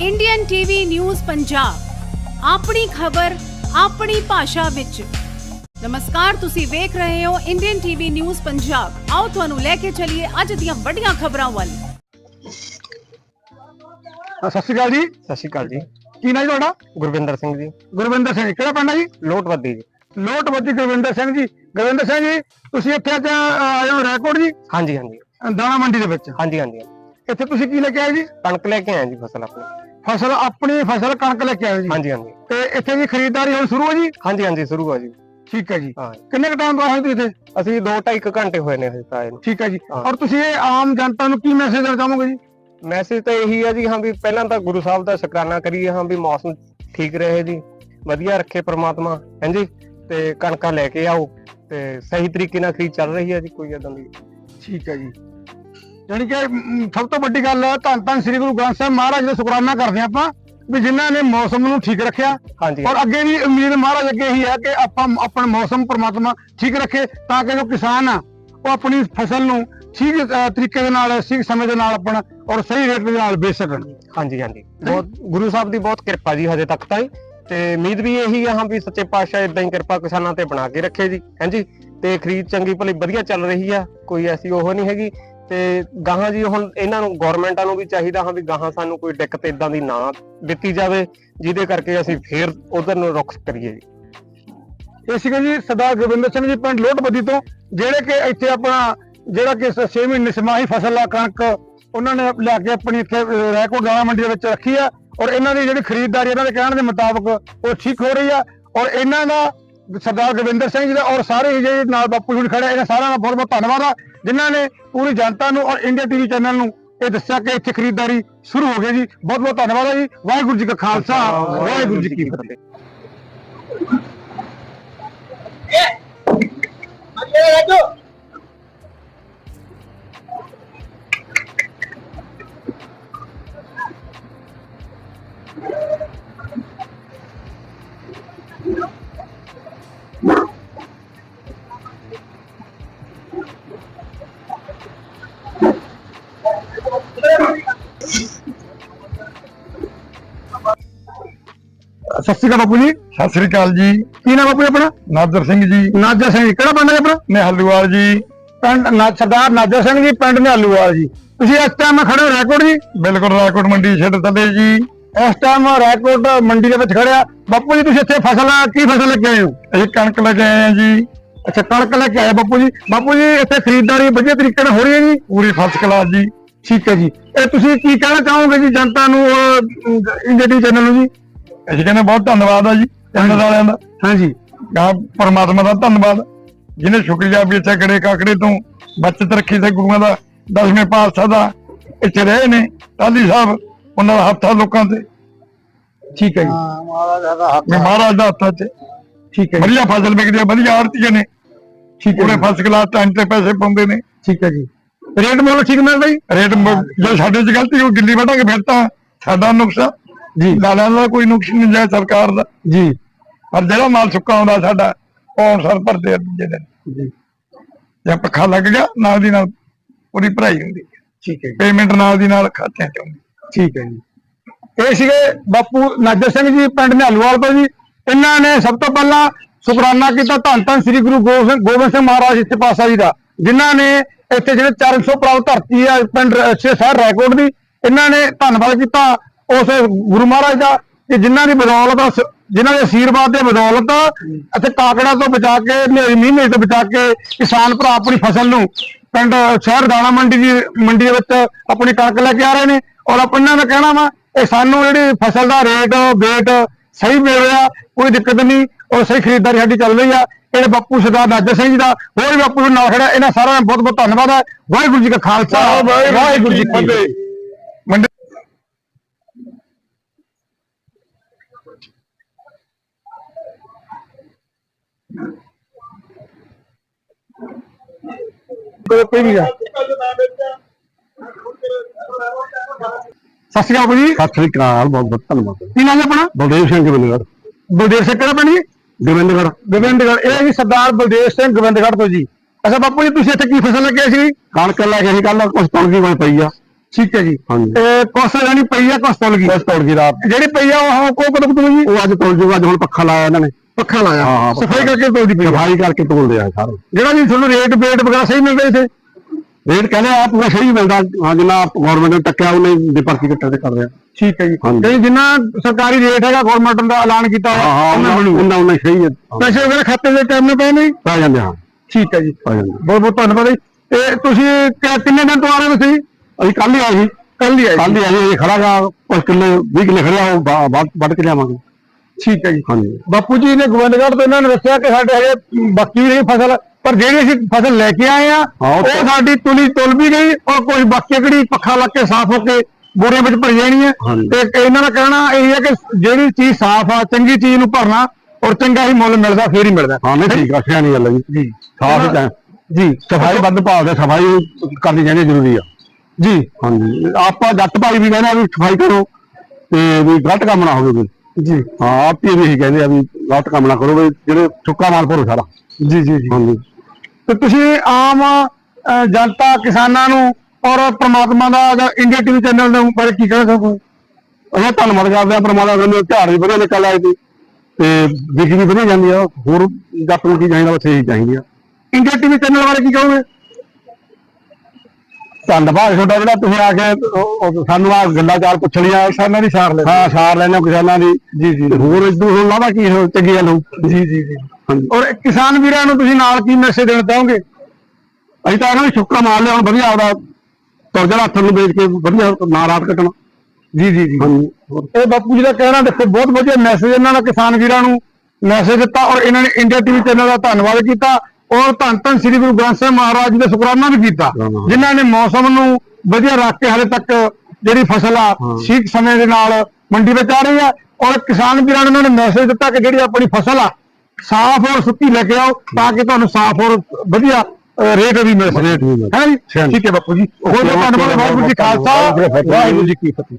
Indian TV news Punjab ਆਪਣੀ ਖਬਰ ਆਪਣੀ ਭਾਸ਼ਾ ਵਿੱਚ। ਨਮਸਕਾਰ ਤੁਸੀਂ ਵੇਖ ਰਹੇ ਹੋ ਇੰਡੀਅਨ ਟੀਵੀ ਨਿਊਜ਼ ਪੰਜਾਬ ਆਓ ਤੁਹਾਨੂੰ ਲੈ ਕੇ ਚੱਲੀਏ ਅੱਜ ਦੀਆਂ ਵੱਡੀਆਂ ਖਬਰਾਂ ਵੱਲ। ਹਾਂ, ਸਤਿ ਸ਼੍ਰੀ ਅਕਾਲ ਜੀ। ਸਤਿ ਸ਼੍ਰੀ ਅਕਾਲ ਜੀ। ਕੀ ਨਾਂ ਜੀ ਤੁਹਾਡਾ? ਗੁਰਵਿੰਦਰ ਸਿੰਘ ਜੀ। ਗੁਰਵਿੰਦਰ ਸਿੰਘ ਕਿਹੜਾ ਪਿੰਡ ਹੈ ਜੀ? ਲੋਟਵੱਦੀ ਜੀ। ਲੋਟਵੱਦੀ ਗੁਰਵਿੰਦਰ ਸਿੰਘ ਜੀ। ਗੁਰਵਿੰਦਰ ਸਿੰਘ ਜੀ ਤੁਸੀਂ ਇੱਥੇ ਅੱਜ ਆਏ ਹੋ ਰੈਕੋਰਡ ਜੀ? ਹਾਂਜੀ ਹਾਂਜੀ। ਦਾਣਾ ਮੰਡੀ ਦੇ ਵਿੱਚ? ਹਾਂਜੀ ਹਾਂਜੀ। ਇੱਥੇ ਤੁਸੀਂ ਕੀ ਲੈ ਕੇ ਆਏ ਜੀ? ਕਣਕ ਲੈ ਕੇ ਆਏ ਜੀ ਫਸਲ ਆਪਣੀ। ਫਸਲ ਆਪਣੀ ਫਸਲ ਕਣਕ ਲੈ ਕੇ ਆਏ ਜੀ। ਹਾਂਜੀ ਹਾਂਜੀ। ਤੇ ਇੱਥੇ ਦੀ ਖਰੀਦਦਾਰੀ ਹੁਣ ਸ਼ੁਰੂ ਹੋ ਜੀ? ਹਾਂਜੀ ਹਾਂਜੀ ਸ਼ੁਰੂ ਆ ਜੀ। ਠੀਕ ਹੈ ਜੀ। ਹਾਂ। ਕਿੰਨੇ ਟਾਈਮ ਤੋਂ ਆਏ ਹੋ ਤੁਸੀਂ ਇੱਥੇ? ਅਸੀਂ 2.5 ਘੰਟੇ ਹੋਏ ਨੇ ਹਜੇ ਤਾਂ ਆਏ ਨੂੰ। ਠੀਕ ਹੈ ਜੀ। ਹਾਂ। ਔਰ ਤੁਸੀਂ ਇਹ ਆਮ ਜਨਤਾ ਨੂੰ ਕੀ ਮੈਸੇਜ ਦੇਣਾ ਚਾਹੋਗੇ ਜੀ? ਮੈਸੇਜ ਤਾਂ ਇਹੀ ਆ ਜੀ ਹਾਂ ਵੀ ਪਹਿਲਾਂ ਤਾਂ ਗੁਰੂ ਸਾਹਿਬ ਦਾ ਸ਼ੁਕਰਾਨਾ ਕਰੀਏ ਹਾਂ ਵੀ ਮੌਸਮ ਠੀਕ ਰਹੇ ਜੀ। ਵਧੀਆ ਰੱਖੇ ਪ੍ਰਮਾਤਮਾ ਹਾਂਜੀ ਤੇ ਕਣਕਾਂ ਲੈ ਕੇ ਆਓ। ਤੇ ਸਹੀ ਤਰੀਕੇ ਨਾਲ ਖਰੀਦ ਚੱਲ ਰਹੀ ਆ ਜੀ ਕੋਈ ਏਦਾਂ ਦੀ। ਠੀਕ ਹੈ ਜੀ। ਯਾਨੀ ਕਿ ਸਭ ਤੋਂ ਵੱਡੀ ਗੱਲ ਧੰਨ ਧੰਨ ਸ੍ਰੀ ਗੁਰੂ ਗ੍ਰੰਥ ਸਾਹਿਬ ਮਹਾਰਾਜ ਦਾ ਸ਼ੁਕਰਾਨਾ ਕਰਦੇ ਹਾਂ ਆਪਾਂ ਵੀ ਜਿਨ੍ਹਾਂ ਨੇ ਮੌਸਮ ਨੂੰ ਠੀਕ ਰੱਖਿਆ। ਹਾਂਜੀ। ਔਰ ਅੱਗੇ ਵੀ ਉਮੀਦ ਮਹਾਰਾਜ ਅੱਗੇ ਇਹੀ ਹੈ ਕਿ ਆਪਾਂ ਆਪਣਾ ਮੌਸਮ ਪ੍ਰਮਾਤਮਾ ਠੀਕ ਰੱਖੇ ਤਾਂ ਕਿ ਜੋ ਕਿਸਾਨ ਆ ਉਹ ਆਪਣੀ ਫਸਲ ਨੂੰ ਠੀਕ ਤਰੀਕੇ ਦੇ ਨਾਲ ਠੀਕ ਸਮੇਂ ਦੇ ਨਾਲ ਆਪਣਾ ਔਰ ਸਹੀ ਰੇਟ ਦੇ ਨਾਲ ਵੇਚ ਸਕਣ। ਹਾਂਜੀ ਹਾਂਜੀ। ਬਹੁਤ ਗੁਰੂ ਸਾਹਿਬ ਦੀ ਬਹੁਤ ਕਿਰਪਾ ਜੀ ਹਜੇ ਤੱਕ ਤਾਂ ਹੀ ਤੇ ਉਮੀਦ ਵੀ ਇਹੀ ਆ ਹਾਂ ਵੀ ਸੱਚੇ ਪਾਤਸ਼ਾਹ ਇਦਾਂ ਹੀ ਕਿਰਪਾ ਕਿਸਾਨਾਂ ਤੇ ਬਣਾ ਕੇ ਰੱਖੇ ਜੀ। ਹਾਂਜੀ ਤੇ ਖਰੀਦ ਚੰਗੀ ਭਲੀ ਵਧੀਆ ਚੱਲ ਰਹੀ ਆ। ਕੋਈ ਐਸੀ ਉਹ ਨਹੀਂ ਹੈਗੀ। ਤੇ ਗਾਹਾਂ ਜੀ ਹੁਣ ਇਹਨਾਂ ਨੂੰ ਗਵਰਨਮੈਂਟਾਂ ਨੂੰ ਵੀ ਚਾਹੀਦਾ ਹਾਂ ਵੀ ਗਾਹਾਂ ਸਾਨੂੰ ਕੋਈ ਦਿੱਕਤ ਇਦਾਂ ਦੀ ਨਾ ਦਿੱਤੀ ਜਾਵੇ ਜਿਹਦੇ ਕਰਕੇ ਅਸੀਂ ਫੇਰ ਉਧਰ ਨੂੰ ਰੁਖ ਕਰੀਏ ਜੀ। ਇਹ ਸੀਗੇ ਜੀ ਸਰਦਾਰ ਗੁਰਵਿੰਦਰ ਸਿੰਘ ਜੀ ਪਿੰਡ ਲੋਟਬੱਦੀ ਤੋਂ ਜਿਹੜੇ ਕਿ ਇੱਥੇ ਆਪਣਾ ਜਿਹੜਾ ਕਿ 6 ਮਹੀਨੇ ਸਮਾਹੀ ਫਸਲ ਆ ਕਣਕ ਉਹਨਾਂ ਨੇ ਲਿਆ ਕੇ ਆਪਣੀ ਇੱਥੇ ਅਹ, ਰੈਕੋਰਡ ਦਾਣਾ ਮੰਡੀ ਦੇ ਵਿੱਚ ਰੱਖੀ ਆ ਔਰ ਇਹਨਾਂ ਦੀ ਜਿਹੜੀ ਖਰੀਦਦਾਰੀ ਇਹਨਾਂ ਦੇ ਕਹਿਣ ਦੇ ਮੁਤਾਬਕ ਉਹ ਠੀਕ ਹੋ ਰਹੀ ਆ ਔਰ ਇਹਨਾਂ ਦਾ ਸਰਦਾਰ ਗੋਬਿੰਦਰ ਸਿੰਘ ਜੀ ਦਾ ਔਰ ਸਾਰੇ ਹੀ ਜਿਹੜੇ ਨਾਲ ਬਾਪੂ ਜੀ ਖੜੇ ਇਹਨਾਂ ਸਾਰਿਆਂ ਦਾ ਬਹੁਤ ਬਹੁਤ ਧੰਨਵਾਦ ਆ। ਜਿਨ੍ਹਾਂ ਨੇ ਪੂਰੀ ਜਨਤਾ ਨੂੰ ਔਰ ਇੰਡੀਆ ਟੀਵੀ ਚੈਨਲ ਨੂੰ ਇਹ ਦੱਸਿਆ ਕਿ ਇੱਥੇ ਖਰੀਦਦਾਰੀ ਸ਼ੁਰੂ ਹੋ ਗਈ ਜੀ। ਬਹੁਤ ਬਹੁਤ ਧੰਨਵਾਦ ਹੈ ਜੀ। ਵਾਹਿਗੁਰੂ ਜੀ ਕਾ ਖਾਲਸਾ। ਵਾਹਿਗੁਰੂ ਜੀ ਕੀ ਫਤਿਹ। ਸਤਿ ਸ਼੍ਰੀ ਅਕਾਲ ਬਾਪੂ ਜੀ। ਸਤਿ ਸ੍ਰੀ ਅਕਾਲ ਜੀ। ਕੀ ਨਾਮ ਬਾਪੂ ਜੀ ਆਪਣਾ? ਨਾਦਰ ਸਿੰਘ ਜੀ। ਨਾਜਰ ਸਿੰਘ ਜੀ ਕਿਹੜਾ ਪਿੰਡ ਹੈ ਆਪਣਾ? ਨਿਹਲੂਵਾਲ ਜੀ। ਪਿੰਡ ਨਾ ਸਰਦਾਰ ਨਾਜਰ ਸਿੰਘ ਜੀ ਪਿੰਡ ਨਿਹਾਲੂਵਾਲ ਜੀ। ਤੁਸੀਂ ਇਸ ਟਾਈਮ ਖੜੇ ਹੋ ਰੈਕੋਰਡ ਜੀ? ਬਿਲਕੁਲ ਰਾਕੋਟ ਮੰਡੀ ਛੱਡ ਥੱਲੇ ਜੀ। ਇਸ ਟਾਈਮ ਰੈਕੋਰਡ ਮੰਡੀ ਦੇ ਵਿੱਚ ਖੜਿਆ ਬਾਪੂ ਜੀ ਤੁਸੀਂ ਇੱਥੇ ਫਸਲ ਕੀ ਫਸਲ ਲੈ ਕੇ ਆਏ ਹੋ? ਅਸੀਂ ਕਣਕ ਲੈ ਕੇ ਆਏ ਆ ਜੀ। ਅੱਛਾ ਕਣਕ ਲੈ ਕੇ ਆਏ ਬਾਪੂ ਜੀ। ਬਾਪੂ ਜੀ ਇੱਥੇ ਖਰੀਦਦਾਰੀ ਵਧੀਆ ਤਰੀਕੇ ਨਾਲ ਹੋ ਰਹੀ ਹੈ ਜੀ? ਪੂਰੀ ਫਸਟ ਕਲਾਸ ਜੀ। ਠੀਕ ਹੈ ਜੀ। ਇਹ ਤੁਸੀਂ ਕੀ ਕਹਿਣਾ ਚਾਹੋਗੇ ਜੀ ਜਨਤਾ ਨੂੰ ਇੰਡੀਆ ਟੀਵੀ ਚੈਨਲ ਨੂੰ ਜੀ? ਅਸੀਂ ਕਹਿੰਦੇ ਬਹੁਤ ਧੰਨਵਾਦ ਆ ਜੀ ਪਿੰਡ ਵਾਲਿਆਂ ਦਾ। ਹਾਂਜੀ। ਗਾ ਪਰਮਾਤਮਾ ਦਾ ਧੰਨਵਾਦ। ਜਿਹਨੇ ਸ਼ੁਕਰੀਆ ਵੀ ਇੱਥੇ ਕੜੇ ਕਾਕੜੇ ਤੋਂ ਬਚਤ ਰੱਖੀ ਤੇ ਗੁਰੂਆਂ ਦਾ ਦਸਵੇਂ ਪਾਤਸ਼ਾਹ ਦਾ ਇੱਥੇ ਰਹੇ ਨੇ ਟਾਲੀ ਸਾਹਿਬ ਉਹਨਾਂ ਦਾ ਹੱਥ ਆ ਲੋਕਾਂ ਤੇ। ਠੀਕ ਹੈ ਜੀ। ਵੀ ਮਹਾਰਾਜ ਦਾ ਹੱਥ ਆ। ਤੇ ਠੀਕ ਹੈ ਵਧੀਆ ਫਸਲ ਵਿਕਦੀ ਆ ਵਧੀਆ ਆੜਤੀਆਂ ਨੇ। ਠੀਕ ਹੈ ਜੀ, ਫਸਟ ਕਲਾਸ ਟਾਈਮ ਤੇ ਪੈਸੇ ਪਾਉਂਦੇ ਨੇ। ਠੀਕ ਹੈ ਜੀ। ਰੇਟ ਮੁੱਲ ਠੀਕ ਮਿਲਦਾ ਜੀ? ਰੇਟ ਜੇ ਸਾਡੇ ਚ ਗਲਤੀ ਹੋ ਗਿੱਲੀ ਵਟਾਂਗੇ ਫਿਰ ਤਾਂ ਸਾਡਾ ਨੁਕਸਾ ਜੀ। ਲਾਲਿਆਂ ਦਾ ਕੋਈ ਨੁਕਸ ਨਹੀਂ ਜਾਏ ਸਰਕਾਰ ਦਾ। ਜੀ। ਪਰ ਜਿਹੜਾ ਮਾਲ ਸੁੱਕਾ ਆਉਂਦਾ ਸਾਡਾ ਉਹ ਅਨਸਰ ਭਰਦੇ ਦਿਨ। ਜੀ। ਜੇ ਪੱਖਾ ਲੱਗ ਗਿਆ ਨਾਲ ਦੀ ਨਾਲ ਪੂਰੀ ਭਰਾਈ ਹੁੰਦੀ ਹੈ। ਠੀਕ ਹੈ ਪੇਮੈਂਟ ਨਾਲ ਦੀ ਨਾਲ ਖਾਤਿਆਂ ਚ ਆਉਂਦੀ ਠੀਕ ਹੈ ਜੀ। ਇਹ ਸੀਗੇ ਬਾਪੂ ਨਾਜਰ ਸਿੰਘ ਜੀ ਪਿੰਡ ਨਿਹਾਲੂਵਾਲ ਤੋਂ ਜੀ। ਇਹਨਾਂ ਨੇ ਸਭ ਤੋਂ ਪਹਿਲਾਂ ਸ਼ੁਕਰਾਨਾ ਕੀਤਾ ਧੰਨ ਧੰਨ ਸ੍ਰੀ ਗੁਰੂ ਗੋਬਿੰਦ ਸਿੰਘ- ਗੋਬਿੰਦ ਸਿੰਘ ਮਹਾਰਾਜ ਇੱਥੇ ਪਾਸਾ ਜੀ ਦਾ ਜਿਨ੍ਹਾਂ ਨੇ ਇੱਥੇ ਜਿਹੜੇ 400 ਪ੍ਰਾਪਤ ਧਰਤੀ ਆ ਪਿੰਡ ਸ਼ਹਿਰ ਰੈਕੋਰਡ ਦੀ ਇਹਨਾਂ ਨੇ ਧੰਨਵਾਦ ਕੀਤਾ। ਉਸ ਗੁਰੂ ਮਹਾਰਾਜ ਦਾ ਕਿ ਜਿਨ੍ਹਾਂ ਦੀ ਬਦੌਲਤ ਜਿਨ੍ਹਾਂ ਦੇ ਆਸ਼ੀਰਵਾਦ ਦੇ ਬਦੌਲਤ ਇੱਥੇ ਕਾਕੜਾ ਤੋਂ ਬਚਾ ਕੇ ਹਨੇਰੀ ਮਹੀਨੇ ਤੋਂ ਬਚਾ ਕੇ ਕਿਸਾਨ ਭਰਾ ਆਪਣੀ ਫਸਲ ਨੂੰ ਪਿੰਡ ਸ਼ਹਿਰ ਦਾਣਾ ਮੰਡੀ ਦੀ ਮੰਡੀ ਦੇ ਵਿੱਚ ਆਪਣੀ ਕਣਕ ਲੈ ਕੇ ਆ ਰਹੇ ਨੇ। ਔਰ ਆਪ ਇਹਨਾਂ ਦਾ ਕਹਿਣਾ ਵਾ ਇਹ ਸਾਨੂੰ ਜਿਹੜੀ ਫਸਲ ਦਾ ਰੇਟ ਵੇਟ ਸਹੀ ਮਿਲ ਰਿਹਾ ਕੋਈ ਦਿੱਕਤ ਨਹੀਂ ਔਰ ਸਹੀ ਖਰੀਦਦਾਰੀ ਸਾਡੀ ਚੱਲ ਰਹੀ ਆ। ਇਹ ਬਾਪੂ ਸਰਦਾਰ ਨਾਜਰ ਸਿੰਘ ਜੀ ਦਾ ਹੋਰ ਵੀ ਬਾਪੂ ਨਾਲ ਖੜਾ ਇਹਨਾਂ ਸਾਰਿਆਂ ਦਾ ਬਹੁਤ ਬਹੁਤ ਧੰਨਵਾਦ ਹੈ ਵਾਹਿਗੁਰੂ ਜੀ ਕਾ ਖਾਲਸਾ ਵਾਹਿਗੁਰੂ ਜੀ ਕੀ ਫਤਿਹ। ਕੋਈ ਨਹੀਂ ਸਤਿ ਸ਼੍ਰੀ ਅਕਾਲ ਜੀ। ਸਤਿ ਸ੍ਰੀ ਅਕਾਲ ਬਹੁਤ ਬਹੁਤ ਧੰਨਵਾਦ। ਕੀ ਨਾਮ ਹੈ ਆਪਣਾ? ਬਲਦੇਵ ਸਿੰਘ ਗਵਿੰਦਗੜ ਬਲਦੇਵ ਸਿੰਘ ਕਿਹੜਾ ਪਿੰਡ ਜੀ? ਗਵਿੰਦਗੜ ਗੋਬਿੰਦਗੜ੍ਹ ਇਹ ਜੀ ਸਰਦਾਰ ਬਲਦੇਵ ਸਿੰਘ ਗੋਬਿੰਦਗੜ੍ਹ ਤੋਂ ਜੀ। ਅੱਛਾ ਬਾਪੂ ਜੀ ਤੁਸੀਂ ਇੱਥੇ ਕੀ ਫਸਲ ਲੱਗੇ ਸੀ? ਕਣਕ ਲੈ ਕੇ ਅਸੀਂ ਕੱਲ ਕਣਕ ਦੀ ਬਣ ਪਈ ਆ। ਠੀਕ ਹੈ ਜੀ। ਹਾਂਜੀ। ਤੇ ਕੋਸਾ ਜਾਨੀ ਪਈ ਆ ਕੋਸਤੌਲ ਗਈ? ਬਸ ਤੋੜ ਗਈ ਰਾਤ। ਜਿਹੜੀ ਪਈ ਆ ਉਹ ਕੋ ਕਦੋਂ ਤੁਮ ਜੀ ਉਹ ਅੱਜ ਜੂਗਾ ਅੱਜ ਹੁਣ ਪੱਖਾ ਲਾਇਆ ਇਹਨਾਂ ਨੇ। ਪੱਖਾ ਲਾਇਆ। ਹਾਂ, ਹਾਂ, ਪੱਖਾ ਸਫ਼ਾਈ ਕਰਕੇ ਤੋਲਦੀ ਪਈ ਆ। ਸਫ਼ਾਈ ਕਰਕੇ ਤੋੜਦੇ ਆ ਸਾਰਾ। ਜਿਹੜਾ ਜੀ ਤੁਹਾਨੂੰ ਰੇਟ ਬੇਟ ਵਗੈਰਾ ਸਹੀ ਮਿਲ ਰਿਹਾ ਇੱਥੇ? ਰੇਟ ਕਹਿੰਦੇ ਆ ਪੂਰਾ ਸਹੀ ਮਿਲਦਾ। ਹਾਂ ਜਿੰਨਾ ਗਵਰਨਮੈਂਟ ਨੇ ਟੱਕਿਆ ਉਹਨੇ ਦੇ ਪਰਚੀ ਕੱਟੇ ਤੇ ਕਰ ਰਿਹਾ ਠੀਕ ਹੈ ਜੀ। ਹਾਂਜੀ। ਤੇ ਜਿੰਨਾ ਸਰਕਾਰੀ ਰੇਟ ਹੈਗਾ ਗਵਰਨਮੈਂਟ ਦਾ ਐਲਾਨ ਕੀਤਾ ਹਾਂ ਹਾਂ ਉਹਨਾਂ ਉਹਨਾਂ ਸਹੀ ਹੈ। ਪੈਸੇ ਵਗੈਰਾ ਖਾਤੇ ਦੇ ਟਾਈਮ ਨਾਲ ਪਏ ਨੇ ਜੀ? ਪਾ ਜਾਂਦੇ ਹਾਂ ਠੀਕ ਹੈ ਜੀ। ਪਾ ਜਾਂਦੇ ਬਹੁਤ ਬਹੁਤ ਧੰਨਵਾਦ ਜੀ। ਤੇ ਤੁਸੀਂ ਕਿ- ਕਿੰਨੇ ਦਿਨ ਤੋਂ ਆ ਰਹੇ ਹੋ ਤੁਸੀਂ? ਅਸੀਂ ਕੱਲ ਹੀ ਆਏ ਸੀ। ਕੱਲ ਹੀ ਆਏ ਕੱਲ ਸੀ। ਹੀ ਆਏ ਇਹ ਖੜਾ ਗਾ ਕੁਝ ਕਿੱਲੇ 20 ਕਿੱਲੇ ਖੜਿਆ ਉਹ ਵੱਢ ਕੇ ਲਿਆਵਾਂਗੇ। ਠੀਕ ਹੈ ਜੀ। ਹਾਂਜੀ। ਬਾਪੂ ਜੀ ਨੇ ਗੋਬਿੰਦਗੜ੍ਹ ਤੋਂ ਇਹਨਾਂ ਨੇ ਦੱਸਿਆ ਕਿ ਸਾਡੇ ਹਜੇ ਬਾਕੀ ਰਹੀ ਫਸਲ ਪਰ ਜਿਹੜੀ ਅਸੀਂ ਫਸਲ ਲੈ ਕੇ ਆਏ ਆ ਹਾਂ, ਉਹ ਉਹ ਸਾਡੀ ਤੁਲੀ ਤੁਲ ਵੀ ਗਈ ਔਰ ਕੁਝ ਬਾਕੀ ਕਿਹੜੀ ਪੱਖਾ ਲੱਗ ਕੇ ਸਾਫ਼ ਹੋ ਕੇ ਬੋਰੀਆਂ ਵਿੱਚ ਭਰ ਜਾਣੀ ਹੈ। ਹਾਂਜੀ। ਤੇ ਇਹਨਾਂ ਦਾ ਕਹਿਣਾ ਇਹ ਹੈ ਕਿ ਜਿਹੜੀ ਚੀਜ਼ ਸਾਫ਼ ਆ ਚੰਗੀ ਚੀਜ਼ ਨੂੰ ਭਰਨਾ ਔਰ ਚੰਗਾ ਹੀ ਮੁੱਲ ਮਿਲਦਾ ਫੇਰ ਹੀ ਮਿਲਦਾ। ਹਾਂ ਨਹੀਂ ਠੀਕ ਆ ਸਿਆਣੀ ਗੱਲ ਹੈ ਜੀ। ਸਾਫ਼ ਹੈ ਜੀ। ਸਫ਼ਾਈ ਵੱਧ ਭਾਲਦੇ ਸਫ਼ਾਈ ਕਰਨੀ ਚਾਹੀਦੀ ਜ਼ਰੂਰੀ ਆ। ਜੀ। ਹਾਂਜੀ। ਆਪਾਂ ਜੱਟ ਭਾਈ ਵੀ ਕਹਿੰਦੇ ਆ ਵੀ ਸਫ਼ਾਈ ਕਰੋ ਤੇ ਵੀ ਗਲਤ ਕੰਮ ਨਾ ਹੋਵੇ ਕੋਈ। ਜੀ। ਹਾਂ ਆਪ ਹੀ ਇਹੀ ਕਹਿੰਦੇ ਆ ਵੀ ਗਲਤ ਕੰਮ ਨਾ ਕਰੋ ਵੀ ਜਿਹੜੇ ਸੁੱਕਾ ਮਾਲ ਭਰੋ ਸਾਰਾ। ਜੀ ਜੀ ਜੀ। ਹਾਂਜੀ। ਤੇ ਤੁਸੀਂ ਆਮ ਜਨਤਾ ਕਿਸਾਨਾਂ ਨੂੰ ਔਰ ਪ੍ਰਮਾਤਮਾ ਦਾ ਜਾਂ ਇੰਡੀਆ ਟੀਵੀ ਚੈਨਲ ਦੇ ਬਾਰੇ ਕੀ ਕਹਿਣਾ ਚਾਹੋਗੇ? ਅਸੀਂ ਧੰਨਵਾਦ ਕਰਦੇ ਆ ਪਰਮਾਤਮਾ ਦੇ ਝਾੜ ਵੀ ਵਧੀਆ ਨਿਕਲ ਆਏ ਸੀ। ਤੇ ਵਿਕਰੀ ਵੀ ਵਧੀਆ ਜਾਂਦੀ ਆ ਹੋਰ ਜੱਟ ਨੂੰ ਕੀ ਚਾਹੀਦਾ ਬਸ ਇਹੀ ਚਾਹੀਦੀ ਆ। ਇੰਡੀਆ ਟੀਵੀ ਚੈਨਲ ਬਾਰੇ ਕੀ ਕਹੋਗੇ? ਧੰਨਵਾਦ ਤੁਹਾਡਾ ਜਿਹੜਾ ਤੁਸੀਂ ਆ ਕੇ ਉਹ- ਉਹ ਸਾਨੂੰ ਆ ਗੱਲਾਂ ਚਾਲ ਪੁੱਛ ਲਿਆ ਕਿਸਾਨਾਂ ਦੀ ਸਾਰ ਲੈ ਹਾਂ ਸਾਰ ਲੈਣੇ ਹੋ ਕਿਸਾਨਾਂ ਦੀ। ਜੀ ਜੀ। ਹੋਰ ਇਦੋਂ ਹੁਣ ਲਾਵਾ ਕੀ ਹੋ- ਚੰਗੀ ਗੱਲ ਜੀ ਜੀ ਜੀ। ਔਰ ਕਿਸਾਨ ਵੀਰਾਂ ਨੂੰ ਤੁਸੀਂ ਨਾਲ ਕੀ ਮੈਸੇਜ ਦੇਣਾ ਚਾਹੋਗੇ? ਅਸੀਂ ਤਾਂ ਇਹਨਾਂ ਨੂੰ ਸੁੱਕਾ ਮਾਰ ਲਿਆ ਹੁਣ ਵਧੀਆ ਆਪਦਾ ਤੁਰਜਾ ਹੱਥ ਨੂੰ ਵੇਚ ਕੇ ਵਧੀਆ ਨਾ ਰਾਤ ਕੱਟਣਾ। ਜੀ ਜੀ ਜੀ। ਇਹ ਬਾਪੂ ਜੀ ਦਾ ਕਹਿਣਾ ਦੇਖੋ ਬਹੁਤ ਵਧੀਆ ਮੈਸੇਜ ਇਹਨਾਂ ਨੇ ਕਿਸਾਨ ਵੀਰਾਂ ਨੂੰ ਮੈਸੇਜ ਦਿੱਤਾ ਔਰ ਇਹਨਾਂ ਨੇ ਇੰਡੀਆ ਟੀਵੀ ਚੈਨਲ ਦਾ ਧੰਨਵਾਦ ਕੀਤਾ। ਔਰ ਧੰਨ ਧੰਨ ਸ੍ਰੀ ਗੁਰੂ ਗ੍ਰੰਥ ਸਾਹਿਬ ਮਹਾਰਾਜ ਦਾ ਸ਼ੁਕਰਾਨਾ ਵੀ ਕੀਤਾ। ਹਾਂ। ਜਿਨ੍ਹਾਂ ਨੇ ਮੌਸਮ ਨੂੰ ਵਧੀਆ ਰੱਖ ਕੇ ਹਾਲੇ ਤੱਕ ਜਿਹੜੀ ਫਸਲ ਆ ਠੀਕ ਸਮੇਂ ਦੇ ਨਾਲ ਮੰਡੀ ਵਿੱਚ ਆ ਰਹੀ ਆ ਔਰ ਕਿਸਾਨ ਵੀਰਾਂ ਨੂੰ ਉਹਨਾਂ ਨੇ ਮੈਸੇਜ ਦਿੱਤਾ ਕਿ ਜਿਹੜੀ ਆਪਣੀ ਫਸਲ ਆ ਸਾਫ਼ ਔਰ ਸੁੱਕੀ ਲੈ ਕੇ ਆਓ ਤਾਂ ਕਿ ਤੁਹਾਨੂੰ ਸਾਫ਼ ਔਰ ਵਧੀਆ ਰੇਟ ਵੀ ਮਿਲ ਸਕੇ। ਹੈ ਜੀ? ਠੀਕ ਹੈ ਬਾਪੂ ਜੀ। ਬਹੁਤ ਬਹੁਤ ਧੰਨਵਾਦ ਵਾਹਿਗੁਰੂ ਜੀ ਖਾਲਸਾ। ਵਾਹਿਗੁਰੂ ਜੀ ਕੀ ਫਤਿਹ।